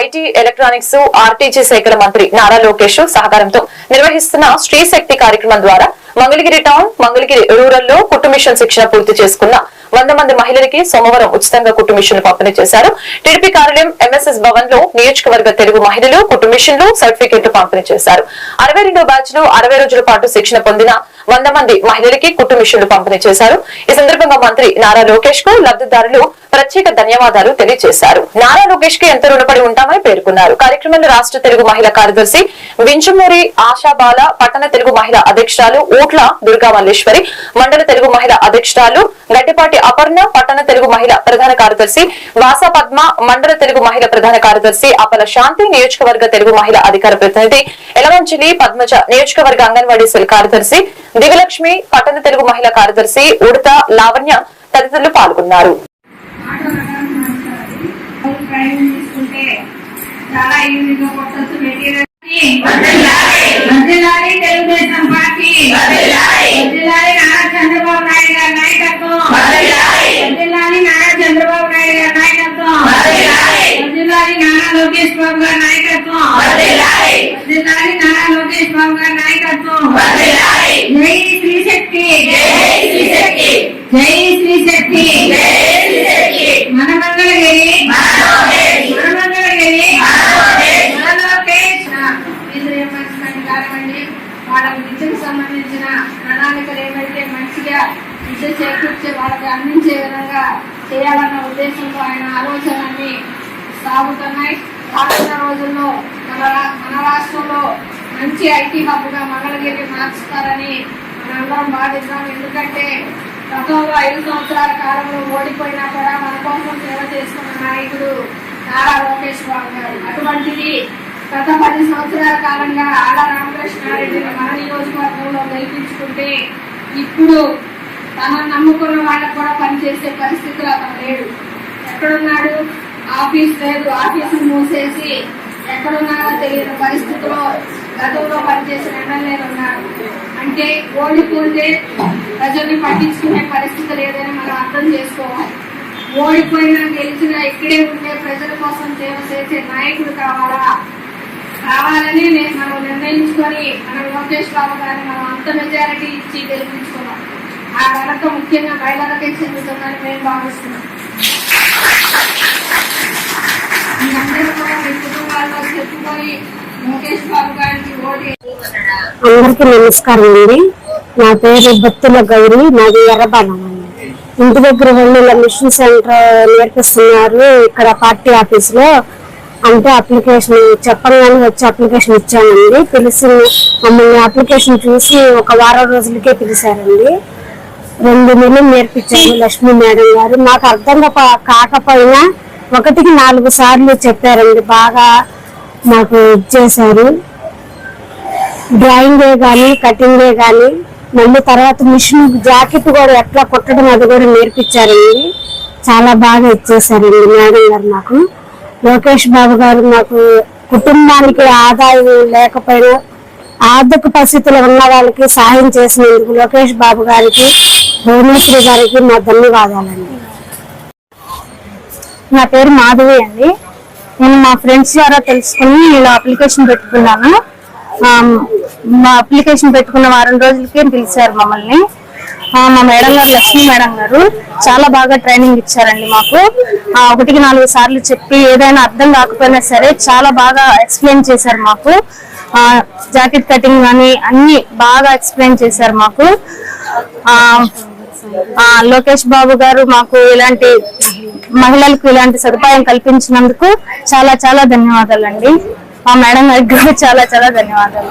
IT electronics RTG శాఖల మంత్రి నారా లోకేష్ సహకారంతో నిర్వహిస్తున్న స్త్రీ శక్తి కార్యక్రమం ద్వారా మంగళగిరి టౌన్ మంగళగిరి రూరల్లో కుటుంబిషన్ శిక్షణ పూర్తి చేసుకున్న వంద మంది మహిళలకి సోమవారం ఉచితంగా కుటుంబిషన్లు పంపిణీ చేశారు. టీడీపీ కార్యాలయం ఎంఎస్ఎస్ భవన్లో నియోజకవర్గ తెలుగు మహిళలు కుటుంబిషన్లు మిషన్లు సర్టిఫికెట్లు పంపిణీ చేశారు. అరవై రెండో బ్యాచ్లో అరవై రోజుల పాటు శిక్షణ పొందిన వంద మంది మహిళలకి కుట్టు పంపిణీ చేశారు. ఈ సందర్భంగా మంత్రి నారా లోకేష్కు లబ్ధిదారులు ప్రత్యేక ధన్యవాదాలు తెలియజేశారు. నారా లోకేష్కి ఎంత రుణపడి ఉంటామని పేర్కొన్నారు. కార్యక్రమంలో రాష్ట్ర తెలుగు మహిళా కార్యదర్శి వించుమూరి ఆశాబాల పట్టణ తెలుగు మహిళా అధ్యక్షురాలు ఊట్ల దుర్గా మల్లేశ్వరి మండల తెలుగు మహిళా అధ్యక్షురాలు గట్టిపాటి అపర్ణ పట్టణ తెలుగు మహిళా ప్రధాన కార్యదర్శి వాసా పద్మ మండల తెలుగు మహిళా ప్రధాన కార్యదర్శి అపల శాంతి నియోజకవర్గ తెలుగు మహిళా అధికార ప్రతినిధి ఎలవంచిలి పద్మజ నియోజకవర్గ అంగన్వాడీ సెల్ కార్యదర్శి దివ్యలక్ష్మి పట్టణ తెలుగు మహిళా కార్యదర్శి ఉడత లావణ్య తదితరులు పాల్గొన్నారు. చాలా ఈజీగా కొట్టచ్చు మెటీరియల్ వదిలాలి తెలుగుదేశం పార్టీ. వదిలాలి నారా చంద్రబాబు నాయుడు గారి నాయకత్వం. వదిలాలి నారా చంద్రబాబు నాయుడు గారి నాయకత్వం. వదిలాలి నారా లోకేష్ బాబు గారి నాయకత్వం. వదిలాలి నారా లోకేష్ బాబు గారి నాయకత్వం. ప్రణాళికలు ఏవైతే మంచిగా విద్య చేకూర్చే వాళ్ళకి అందించే విధంగా చేయాలన్న ఉద్దేశంతో ఆయన ఆలోచనని సాగుతున్నాయి. రానున్న రోజుల్లో మన రా- మన రాష్ట్రంలో మంచి ఐటీ హబ్గా మంగళగిరి మార్చుతారని మనందరం భావిస్తాం ఎందుకంటే గతంలో ఐదు సంవత్సరాల కాలంలో ఓడిపోయినా కూడా మన కోసం సేవ చేస్తున్న నాయకుడు నారా లోకేష్ బాబు గారు. అటువంటిది గత పది సంవత్సరాల కాలంగా ఆడ రామకృష్ణారెడ్డిని మన నియోజకవర్గంలో గెలిపించుకుంటే ఇప్పుడు తనను నమ్ముకున్న వాళ్ళకు కూడా పనిచేసే పరిస్థితులు అతను లేడు. ఎక్కడున్నాడు? ఆఫీస్ లేదు. ఆఫీసును మూసేసి ఎక్కడున్నారో తెలియని పరిస్థితిలో గతంలో పనిచేసిన ఎమ్మెల్యేలు ఉన్నారు. అంటే ఓడిపోతే ప్రజల్ని పట్టించుకునే పరిస్థితి లేదని మనం అర్థం చేసుకోవాలి. ఓడిపోయినా గెలిచినా ఇక్కడే ఉండే ప్రజల కోసం సేవ చేసే నాయకుడు కావాలా? రావాలని మనం నిర్ణయించుకొని మనం లోకేష్ బాబు గారిని మనం అంత మెజారిటీ ఇచ్చి గెలిపించుకున్నాం. ఆ ఘనత ముఖ్యంగా మహిళలకే చెందుతుందని మేము భావిస్తున్నాం. మీరందరూ అందరికీ నమస్కారం అండి. నా పేరు భక్తుల గౌరి నాది ఎర్రబాలం అండి. ఇంటి దగ్గర వెళ్ళి మిషన్ సెంటర్ నేర్పిస్తున్నారు. ఇక్కడ పార్టీ ఆఫీస్లో అంటే అప్లికేషన్ చెప్పగానే వచ్చి అప్లికేషన్ ఇచ్చామండి. పిలిచి మమ్మల్ని అప్లికేషన్ చూసి ఒక వారం రోజులకే పిలిచారండి. రెండు నెలలు నేర్పించారు లక్ష్మీ మేడం గారు. మాకు అర్థం కాకపోయినా ఒకటికి నాలుగు సార్లు చెప్పారండి. బాగా మాకు ఇచ్చేశారు డ్రాయింగే కానీ కటింగే కానీ మళ్ళీ తర్వాత మిషన్ జాకెట్ కూడా ఎట్లా కుట్టడం అది కూడా నేర్పించారండి. చాలా బాగా ఇచ్చేసారండి మేడం గారు నాకు లోకేష్ బాబు గారు నాకు కుటుంబానికి ఆదాయం లేకపోయినా ఆర్థిక పరిస్థితులు ఉన్న వాళ్ళకి సహాయం చేసినందుకు లోకేష్ బాబు గారికి భువనేశ్వరి గారికి మా ధన్యవాదాలండి. నా పేరు మాధవి అండి. నేను మా ఫ్రెండ్స్ ద్వారా తెలుసుకుని ఇలా అప్లికేషన్ పెట్టుకున్నాను. మా అప్లికేషన్ పెట్టుకున్న వారం రోజులకే పిలిచారు మమ్మల్ని. మా మేడం గారు లక్ష్మీ మేడం గారు చాలా బాగా ట్రైనింగ్ ఇచ్చారండి మాకు. ఒకటికి నాలుగు సార్లు చెప్పి ఏదైనా అర్థం కాకపోయినా సరే చాలా బాగా ఎక్స్ప్లెయిన్ చేశారు మాకు. జాకెట్ కటింగ్ కానీ అన్ని బాగా ఎక్స్ప్లెయిన్ చేశారు మాకు. లోకేష్ బాబు గారు మాకు ఇలాంటి మహిళలకు ఇలాంటి సదుపాయం కల్పించినందుకు చాలా చాలా ధన్యవాదాలండి. మా మేడం గారికి చాలా చాలా ధన్యవాదాలు.